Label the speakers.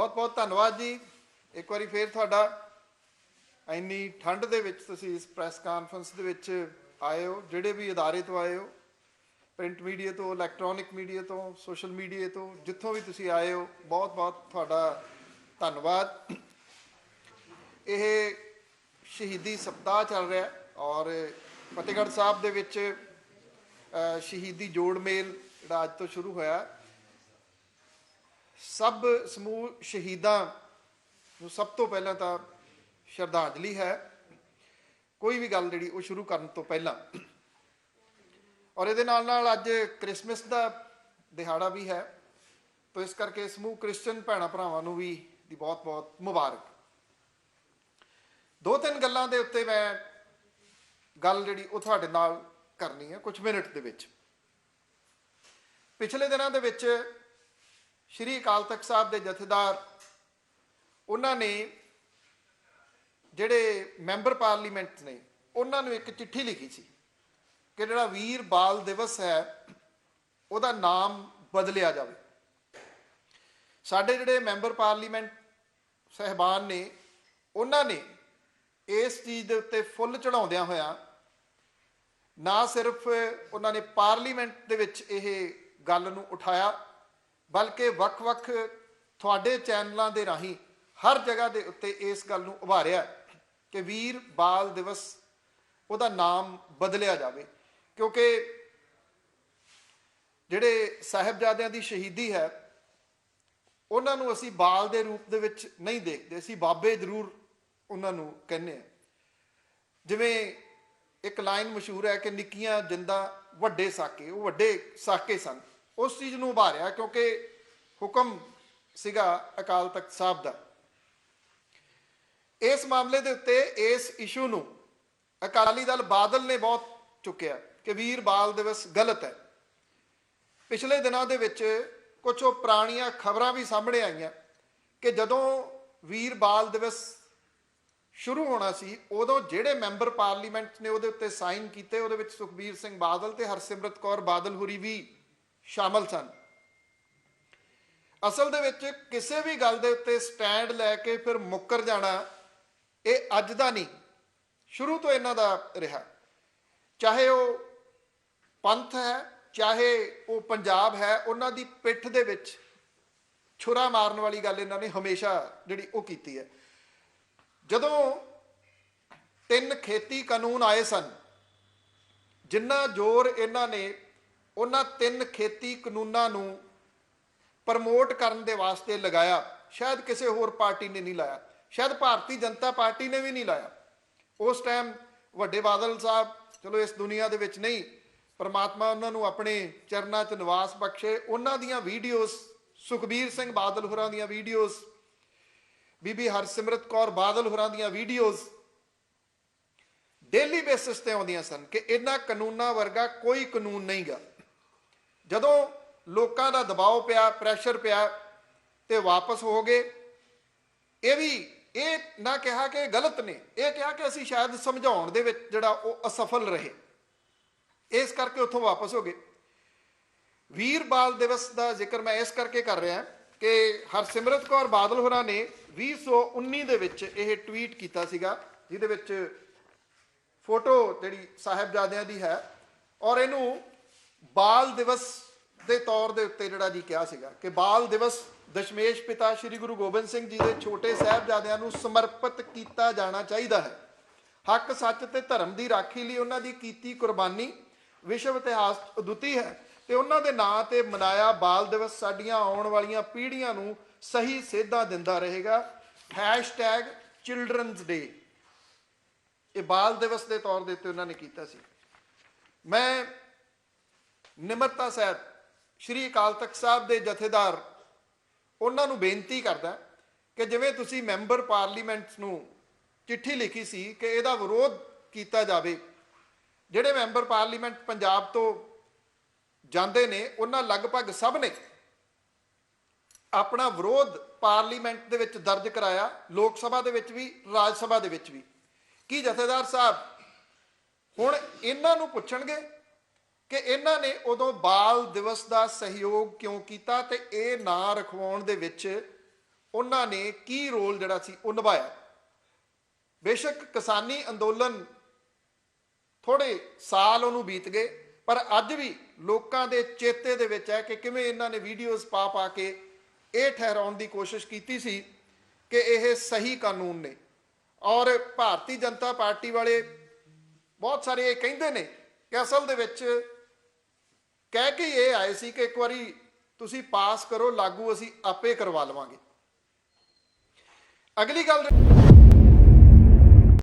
Speaker 1: ਬਹੁਤ ਬਹੁਤ ਧੰਨਵਾਦ ਜੀ। ਇੱਕ ਵਾਰੀ ਫੇਰ ਤੁਹਾਡਾ ਇੰਨੀ ਠੰਡ ਦੇ ਵਿੱਚ ਤੁਸੀਂ ਇਸ ਪ੍ਰੈਸ ਕਾਨਫਰੰਸ ਦੇ ਵਿੱਚ ਆਏ ਹੋ, ਜਿਹੜੇ ਵੀ ਅਦਾਰੇ ਤੋਂ ਆਏ ਹੋ, ਪ੍ਰਿੰਟ ਮੀਡੀਆ ਤੋਂ, ਇਲੈਕਟ੍ਰੋਨਿਕ ਮੀਡੀਆ ਤੋਂ, ਸੋਸ਼ਲ ਮੀਡੀਆ ਤੋਂ, ਜਿੱਥੋਂ ਵੀ ਤੁਸੀਂ ਆਏ ਹੋ, ਬਹੁਤ ਬਹੁਤ ਤੁਹਾਡਾ ਧੰਨਵਾਦ। ਇਹ ਸ਼ਹੀਦੀ ਸਪਤਾਹ ਚੱਲ ਰਿਹਾ ਹੈ ਔਰ ਫਤਿਹਗੜ੍ਹ ਸਾਹਿਬ ਦੇ ਵਿੱਚ ਸ਼ਹੀਦੀ ਜੋੜ ਮੇਲ ਜਿਹੜਾ ਅੱਜ ਤੋਂ ਸ਼ੁਰੂ ਹੋਇਆ ਸਭ ਸਮੂਹ ਸ਼ਹੀਦਾਂ ਨੂੰ ਸਭ ਤੋਂ ਪਹਿਲਾਂ ਤਾਂ ਸ਼ਰਧਾਂਜਲੀ ਹੈ। ਕੋਈ ਵੀ ਗੱਲ ਜਿਹੜੀ ਉਹ ਸ਼ੁਰੂ ਕਰਨ ਤੋਂ ਪਹਿਲਾਂ। ਔਰ ਇਹਦੇ ਨਾਲ ਨਾਲ ਅੱਜ ਕ੍ਰਿਸਮਸ ਦਾ ਦਿਹਾੜਾ ਵੀ ਹੈ। ਤੋ ਇਸ ਕਰਕੇ ਸਮੂਹ ਕ੍ਰਿਸਚੀਅਨ ਭੈਣਾਂ ਭਰਾਵਾਂ ਨੂੰ ਵੀ ਦੀ ਬਹੁਤ ਬਹੁਤ ਮੁਬਾਰਕ। ਦੋ ਤਿੰਨ ਗੱਲਾਂ ਦੇ ਉੱਤੇ ਮੈਂ ਗੱਲ ਜਿਹੜੀ ਉਹ ਤੁਹਾਡੇ ਨਾਲ ਕਰਨੀ ਹੈ ਕੁਝ ਮਿੰਟ ਦੇ ਵਿੱਚ। ਪਿਛਲੇ ਦਿਨਾਂ ਦੇ ਵਿੱਚ ਸ਼੍ਰੀ ਅਕਾਲ ਤਖਤ ਸਾਹਿਬ ਦੇ ਜਥੇਦਾਰ, ਉਹਨਾਂ ਨੇ ਜਿਹੜੇ ਮੈਂਬਰ ਪਾਰਲੀਮੈਂਟ ਨੇ, ਉਹਨਾਂ ਨੂੰ ਇੱਕ ਚਿੱਠੀ ਲਿਖੀ ਸੀ ਕਿ ਜਿਹੜਾ ਵੀਰ ਬਾਲ ਦਿਵਸ ਹੈ, ਉਹਦਾ ਨਾਮ ਬਦਲਿਆ ਜਾਵੇ। ਸਾਡੇ ਜਿਹੜੇ ਮੈਂਬਰ ਪਾਰਲੀਮੈਂਟ ਸਹਿਬਾਨ ਨੇ, ਉਹਨਾਂ ਨੇ ਇਸ ਚੀਜ਼ ਦੇ ਉੱਤੇ ਫੁੱਲ ਚੜਾਉਂਦਿਆਂ ਹੋਇਆਂ ਨਾ ਸਿਰਫ ਉਹਨਾਂ ਨੇ ਪਾਰਲੀਮੈਂਟ ਦੇ ਵਿੱਚ ਇਹ ਗੱਲ ਨੂੰ ਉਠਾਇਆ ਬਲਕਿ ਵੱਖ-ਵੱਖ ਤੁਹਾਡੇ ਚੈਨਲਾਂ ਦੇ ਰਾਹੀਂ ਹਰ ਜਗ੍ਹਾ ਦੇ ਉੱਤੇ ਇਸ ਗੱਲ ਨੂੰ ਉਭਾਰਿਆ ਕਿ ਵੀਰ ਬਾਲ ਦਿਵਸ ਉਹਦਾ ਨਾਮ ਬਦਲਿਆ ਜਾਵੇ। ਕਿਉਂਕਿ ਜਿਹੜੇ ਸਾਹਿਬਜ਼ਾਦਿਆਂ ਦੀ ਸ਼ਹੀਦੀ ਹੈ, ਉਹਨਾਂ ਨੂੰ ਅਸੀਂ ਬਾਲ ਦੇ ਰੂਪ ਦੇ ਵਿੱਚ ਨਹੀਂ ਦੇਖਦੇ। ਅਸੀਂ ਬਾਬੇ ਜ਼ਰੂਰ ਉਹਨਾਂ ਨੂੰ ਕਹਿੰਦੇ ਆ ਜਿਵੇਂ ਇੱਕ ਲਾਈਨ ਮਸ਼ਹੂਰ ਹੈ ਕਿ ਨਿੱਕੀਆਂ ਜਿੰਦਾਂ ਵੱਡੇ ਸਾਕੇ, ਉਹ ਵੱਡੇ ਸਾਕੇ ਸਨ। ਉਸ ਚੀਜ਼ ਨੂੰ ਉਭਾਰਿਆ ਕਿਉਂਕਿ ਹੁਕਮ ਸੀਗਾ ਅਕਾਲ ਤਖਤ ਸਾਹਿਬ ਦਾ। ਇਸ ਮਾਮਲੇ ਦੇ ਉੱਤੇ ਇਸ ਇਸ਼ੂ ਨੂੰ ਅਕਾਲੀ ਦਲ ਬਾਦਲ ਨੇ ਬਹੁਤ ਚੁੱਕਿਆ ਕਿ ਵੀਰ ਬਾਲ ਦਿਵਸ ਗਲਤ ਹੈ। ਪਿਛਲੇ ਦਿਨਾਂ ਦੇ ਵਿੱਚ ਕੁਝ ਉਹ ਪੁਰਾਣੀਆਂ ਖਬਰਾਂ ਵੀ ਸਾਹਮਣੇ ਆਈਆਂ ਕਿ ਜਦੋਂ ਵੀਰ ਬਾਲ ਦਿਵਸ ਸ਼ੁਰੂ ਹੋਣਾ ਸੀ, ਉਦੋਂ ਜਿਹੜੇ ਮੈਂਬਰ ਪਾਰਲੀਮੈਂਟ ਨੇ ਉਹਦੇ ਉੱਤੇ ਸਾਈਨ ਕੀਤੇ, ਉਹਦੇ ਵਿੱਚ ਸੁਖਬੀਰ ਸਿੰਘ ਬਾਦਲ ਤੇ ਹਰਸਿਮਰਤ ਕੌਰ ਬਾਦਲ ਹੁਰੀ ਵੀ ਸ਼ਾਮਲ ਸਨ। ਅਸਲ ਦੇ ਵਿੱਚ ਕਿਸੇ ਵੀ ਗੱਲ ਦੇ ਉੱਤੇ ਸਟੈਂਡ ਲੈ ਕੇ ਫਿਰ ਮੁੱਕਰ ਜਾਣਾ ਇਹ ਅੱਜ ਦਾ ਨਹੀਂ, ਸ਼ੁਰੂ ਤੋਂ ਇਹਨਾਂ ਦਾ ਰਿਹਾ। ਚਾਹੇ ਉਹ ਪੰਥ ਹੈ, ਚਾਹੇ ਉਹ ਪੰਜਾਬ ਹੈ, ਉਹਨਾਂ ਦੀ ਪਿੱਠ ਦੇ ਵਿੱਚ ਛੁਰਾ ਮਾਰਨ ਵਾਲੀ ਗੱਲ ਇਹਨਾਂ ਨੇ ਹਮੇਸ਼ਾ ਜਿਹੜੀ ਉਹ ਕੀਤੀ ਹੈ। ਜਦੋਂ ਤਿੰਨ ਖੇਤੀ ਕਾਨੂੰਨ ਆਏ ਸਨ, ਜਿੰਨਾ ਜ਼ੋਰ ਇਹਨਾਂ ਨੇ ਉਹਨਾਂ ਤਿੰਨ ਖੇਤੀ ਕਾਨੂੰਨਾਂ ਨੂੰ ਪ੍ਰਮੋਟ ਕਰਨ ਦੇ ਵਾਸਤੇ ਲਗਾਇਆ। ਸ਼ਾਇਦ ਕਿਸੇ ਹੋਰ ਪਾਰਟੀ ਨੇ ਨਹੀਂ ਲਾਇਆ। ਸ਼ਾਇਦ ਭਾਰਤੀ ਜਨਤਾ ਪਾਰਟੀ ਨੇ ਵੀ ਨਹੀਂ ਲਾਇਆ। ਉਸ ਟਾਈਮ ਵੱਡੇ ਬਾਦਲ ਸਾਹਿਬ, ਚਲੋ ਇਸ ਦੁਨੀਆ ਦੇ ਵਿੱਚ ਨਹੀਂ, ਪਰਮਾਤਮਾ ਉਹਨਾਂ ਨੂੰ ਆਪਣੇ ਚਰਨਾਂ 'ਚ ਨਿਵਾਸ ਬਖਸ਼ੇ। ਉਹਨਾਂ ਦੀਆਂ ਵੀਡੀਓਜ਼, ਸੁਖਬੀਰ ਸਿੰਘ ਬਾਦਲ ਹੋਰਾਂ ਦੀਆਂ ਵੀਡੀਓਜ਼, ਬੀਬੀ ਹਰਸਿਮਰਤ ਕੌਰ ਬਾਦਲ ਹੋਰਾਂ ਦੀਆਂ ਵੀਡੀਓਜ਼ ਡੇਲੀ ਬੇਸਿਸ ਤੇ ਆਉਂਦੀਆਂ ਸਨ ਕਿ ਇਹਨਾਂ ਕਾਨੂੰਨਾਂ ਵਰਗਾ ਕੋਈ ਕਾਨੂੰਨ ਨਹੀਂਗਾ। ਜਦੋਂ ਲੋਕਾਂ ਦਾ ਦਬਾਅ ਪਿਆ ਪ੍ਰੈਸ਼ਰ ਪਿਆ ਤੇ ਵਾਪਸ ਹੋ ਗਏ, ਇਹ ਵੀ ਇਹ ਨਾ ਕਿਹਾ ਕਿ ਗਲਤ ਨੇ, ਇਹ ਕਿਹਾ ਕਿ ਅਸੀਂ ਸ਼ਾਇਦ ਸਮਝਾਉਣ ਦੇ ਵਿੱਚ ਜਿਹੜਾ ਉਹ ਅਸਫਲ ਰਹੇ। ਇਸ ਕਰਕੇ ਉੱਥੋਂ ਵਾਪਸ ਹੋ ਗਏ। ਵੀਰ ਬਾਲ ਦਿਵਸ ਦਾ ਜ਼ਿਕਰ ਮੈਂ ਇਸ ਕਰਕੇ ਕਰ ਰਿਹਾ ਕਿ ਹਰਸਿਮਰਤ ਕੌਰ ਬਾਦਲ ਹੋਰਾਂ ਨੇ 2019 ਦੇ ਵਿੱਚ ਇਹ ਟਵੀਟ ਕੀਤਾ ਸੀਗਾ, ਜਿਹਦੇ ਵਿੱਚ ਫੋਟੋ ਜਿਹੜੀ ਸਾਹਿਬਜ਼ਾਦਿਆਂ ਦੀ ਹੈ ਔਰ ਇਹਨੂੰ ਬਾਲ ਦਿਵਸ ਦੇ ਤੌਰ ਦੇ ਉੱਤੇ ਜਿਹੜਾ ਜੀ ਕਿਹਾ ਸੀਗਾ ਕਿ ਬਾਲ ਦਿਵਸ ਦਸ਼ਮੇਸ਼ ਪਿਤਾ ਸ੍ਰੀ ਗੁਰੂ ਗੋਬਿੰਦ ਸਿੰਘ ਜੀ ਦੇ ਛੋਟੇ ਸਾਹਿਬਜ਼ਾਦਿਆਂ ਨੂੰ ਸਮਰਪਿਤ ਕੀਤਾ ਜਾਣਾ ਚਾਹੀਦਾ ਹੈ। ਹੱਕ, ਸੱਚ ਤੇ ਧਰਮ ਦੀ ਰਾਖੀ ਲਈ ਉਹਨਾਂ ਦੀ ਕੀਤੀ ਕੁਰਬਾਨੀ ਵਿਸ਼ਵ ਇਤਿਹਾਸ 'ਚ ਅਦੁੱਤੀ ਹੈ ਤੇ ਉਹਨਾਂ ਦੇ ਨਾਂ ਤੇ ਮਨਾਇਆ ਬਾਲ ਦਿਵਸ ਸਾਡੀਆਂ ਆਉਣ ਵਾਲੀਆਂ ਪੀੜ੍ਹੀਆਂ ਨੂੰ ਸਹੀ ਸੇਧਾਂ ਦਿੰਦਾ ਰਹੇਗਾ। #children's day ਇਹ ਬਾਲ ਦਿਵਸ ਦੇ ਤੌਰ ਦੇ ਉੱਤੇ ਉਹਨਾਂ ਨੇ ਕੀਤਾ ਸੀ। ਮੈਂ ਨਿਮਰਤਾ ਸਾਹਿਬ ਸ਼੍ਰੀ ਅਕਾਲ ਤਖਤ ਸਾਹਿਬ ਦੇ ਜਥੇਦਾਰ ਉਹਨਾਂ ਨੂੰ ਬੇਨਤੀ ਕਰਦਾ ਕਿ ਜਿਵੇਂ ਤੁਸੀਂ ਮੈਂਬਰ ਪਾਰਲੀਮੈਂਟ ਨੂੰ ਚਿੱਠੀ ਲਿਖੀ ਸੀ ਕਿ ਇਹਦਾ ਵਿਰੋਧ ਕੀਤਾ ਜਾਵੇ, ਜਿਹੜੇ ਮੈਂਬਰ ਪਾਰਲੀਮੈਂਟ ਪੰਜਾਬ ਤੋਂ ਜਾਂਦੇ ਨੇ, ਉਹਨਾਂ ਲਗਭਗ ਸਭ ਨੇ ਆਪਣਾ ਵਿਰੋਧ ਪਾਰਲੀਮੈਂਟ ਦੇ ਵਿੱਚ ਦਰਜ ਕਰਾਇਆ, ਲੋਕ ਸਭਾ ਦੇ ਵਿੱਚ ਵੀ, ਰਾਜ ਸਭਾ ਦੇ ਵਿੱਚ ਵੀ। ਕੀ ਜਥੇਦਾਰ ਸਾਹਿਬ, ਹੁਣ ਇਹਨਾਂ ਨੂੰ ਪੁੱਛਣਗੇ ਕਿ ਇਹਨਾਂ ਨੇ ਉਦੋਂ ਬਾਲ ਦਿਵਸ ਦਾ ਸਹਿਯੋਗ ਕਿਉਂ ਕੀਤਾ ਤੇ ਇਹ ਨਾਂ ਰਖਵਾਉਣ ਦੇ ਵਿੱਚ ਉਹਨਾਂ ਨੇ ਕੀ ਰੋਲ ਜਿਹੜਾ ਸੀ ਉਹ ਨਿਭਾਇਆ? ਬੇਸ਼ੱਕ ਕਿਸਾਨੀ ਅੰਦੋਲਨ ਥੋੜੇ ਸਾਲ ਉਹਨੂੰ ਬੀਤ ਗਏ, ਪਰ ਅੱਜ ਵੀ ਲੋਕਾਂ ਦੇ ਚੇਤੇ ਦੇ ਵਿੱਚ ਹੈ ਕਿ ਕਿਵੇਂ ਇਹਨਾਂ ਨੇ ਵੀਡੀਓਜ਼ ਪਾ ਪਾ ਕੇ ਇਹ ਠਹਿਰਾਉਣ ਦੀ ਕੋਸ਼ਿਸ਼ ਕੀਤੀ ਸੀ ਕਿ ਇਹ ਸਹੀ ਕਾਨੂੰਨ ਨੇ। ਔਰ ਭਾਰਤੀ ਜਨਤਾ ਪਾਰਟੀ ਵਾਲੇ ਬਹੁਤ ਸਾਰੇ ਇਹ ਕਹਿੰਦੇ ਨੇ ਕਿ ਅਸਲ ਦੇ ਵਿੱਚ ਕਹਿ ਕੇ ਇਹ ਆਏ ਸੀ ਕਿ ਇੱਕ ਵਾਰੀ ਤੁਸੀਂ ਪਾਸ ਕਰੋ, ਲਾਗੂ ਅਸੀਂ ਆਪੇ ਕਰਵਾ ਲਵਾਂਗੇ। ਅਗਲੀ ਗੱਲ